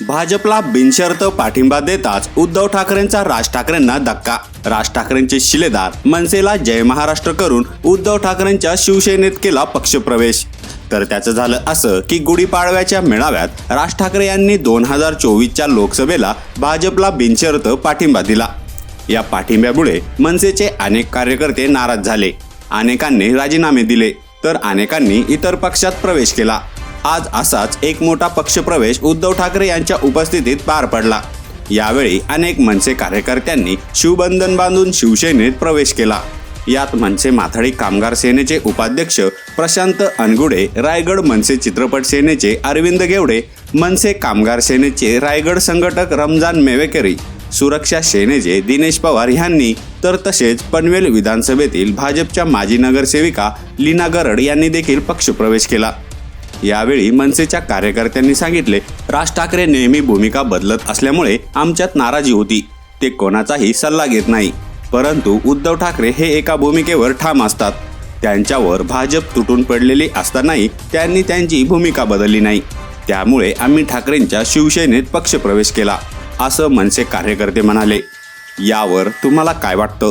भाजपला बिनशर्त पाठिंबा देताच उद्धव ठाकरेंचा राज ठाकरेंना धक्का. राज ठाकरेंचे शिलेदार मनसेला जय महाराष्ट्र करून उद्धव ठाकरेंच्या शिवसेनेत केला पक्षप्रवेश. तर त्याचं झालं असं की गुढीपाडव्याच्या मेळाव्यात राज ठाकरे यांनी दोन हजार चोवीसच्या लोकसभेला भाजपला बिनशर्त पाठिंबा दिला. या पाठिंब्यामुळे मनसेचे अनेक कार्यकर्ते नाराज झाले. अनेकांनी राजीनामे दिले. तर अनेकांनी इतर पक्षात प्रवेश केला. आज असाच एक मोठा पक्षप्रवेश उद्धव ठाकरे यांच्या उपस्थितीत पार पडला. यावेळी अनेक मनसे कार्यकर्त्यांनी शिवबंधन बांधून शिवसेनेत प्रवेश केला. यात मनसे माथाडी कामगार सेनेचे उपाध्यक्ष प्रशांत अनगुडे रायगड मनसे चित्रपट सेनेचे अरविंद गेवडे मनसे कामगार सेनेचे रायगड संघटक रमजान मेवेकरी सुरक्षा सेनेचे दिनेश पवार यांनी तर तसेच पनवेल विधानसभेतील भाजपच्या माजी नगरसेविका लीना गरड यांनी देखील पक्षप्रवेश केला. यावेळी मनसेच्या कार्यकर्त्यांनी सांगितले राज ठाकरे नेहमी भूमिका बदलत असल्यामुळे आमच्यात नाराजी होती. ते कोणाचाही सल्ला घेत नाही. परंतु उद्धव ठाकरे हे एका भूमिकेवर ठाम असतात. त्यांच्यावर भाजप तुटून पडलेली असतानाही त्यांनी त्यांची भूमिका बदलली नाही. त्यामुळे आम्ही ठाकरेंच्या शिवसेनेत पक्षप्रवेश केला असं मनसे कार्यकर्ते म्हणाले. यावर तुम्हाला काय वाटतं?